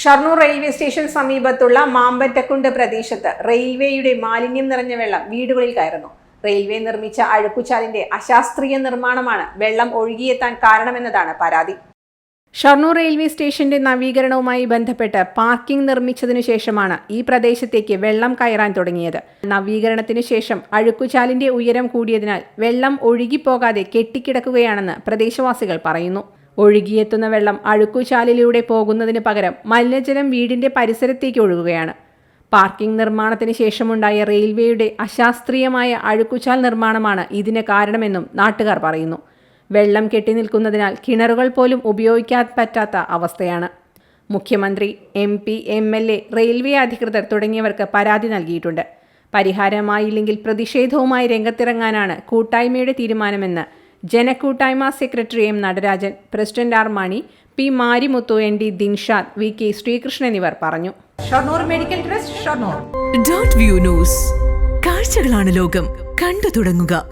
Shoranur railway station സമീപത്തുള്ള മാമ്പറ്റക്കുണ്ട് പ്രദേശത്ത് റെയിൽവേയുടെ മാലിന്യം നിറഞ്ഞ വെള്ളം വീടുകളിൽ കയറുന്നു. റെയിൽവേ നിർമ്മിച്ച അഴുക്കുചാലിന്റെ അശാസ്ത്രീയ നിർമ്മാണമാണ് വെള്ളം ഒഴുകിയെത്താൻ കാരണമെന്നതാണ് പരാതി. ഷർണൂർ റെയിൽവേ സ്റ്റേഷന്റെ നവീകരണവുമായി ബന്ധപ്പെട്ട് പാർക്കിംഗ് നിർമ്മിച്ചതിനു ശേഷമാണ് ഈ പ്രദേശത്തേക്ക് വെള്ളം കയറാൻ തുടങ്ങിയത്. നവീകരണത്തിനു ശേഷം അഴുക്കുചാലിന്റെ ഉയരം കൂടിയതിനാൽ വെള്ളം ഒഴുകിപ്പോകാതെ കെട്ടിക്കിടക്കുകയാണെന്ന് പ്രദേശവാസികൾ പറയുന്നു. ഒഴുകിയെത്തുന്ന വെള്ളം അഴുക്കുചാലിലൂടെ പോകുന്നതിന് പകരം മലിനജലം വീടിന്റെ പരിസരത്തേക്ക് ഒഴുകുകയാണ്. പാർക്കിംഗ് നിർമ്മാണത്തിന് ശേഷമുണ്ടായ റെയിൽവേയുടെ അശാസ്ത്രീയമായ അഴുക്കുചാൽ നിർമ്മാണമാണ് ഇതിന് കാരണമെന്നും നാട്ടുകാർ പറയുന്നു. വെള്ളം കെട്ടിനിൽക്കുന്നതിനാൽ കിണറുകൾ പോലും ഉപയോഗിക്കാൻ പറ്റാത്ത അവസ്ഥയാണ്. മുഖ്യമന്ത്രി M P M L A railway അധികൃതർ തുടങ്ങിയവർക്ക് പരാതി നൽകിയിട്ടുണ്ട്. പരിഹാരമായില്ലെങ്കിൽ പ്രതിഷേധവുമായി രംഗത്തിറങ്ങാനാണ് കൂട്ടായ്മയുടെ തീരുമാനമെന്ന് ജനകൂട്ടായ്മ secretary M Natarajan president R Mani P Marimuthu N D Dinshad V K Sreekrishnan എന്നിവർ പറഞ്ഞു. Shoranur medical trust Shoranur. കാഴ്ചകളാണ് ലോകം. കണ്ടു തുടങ്ങുക.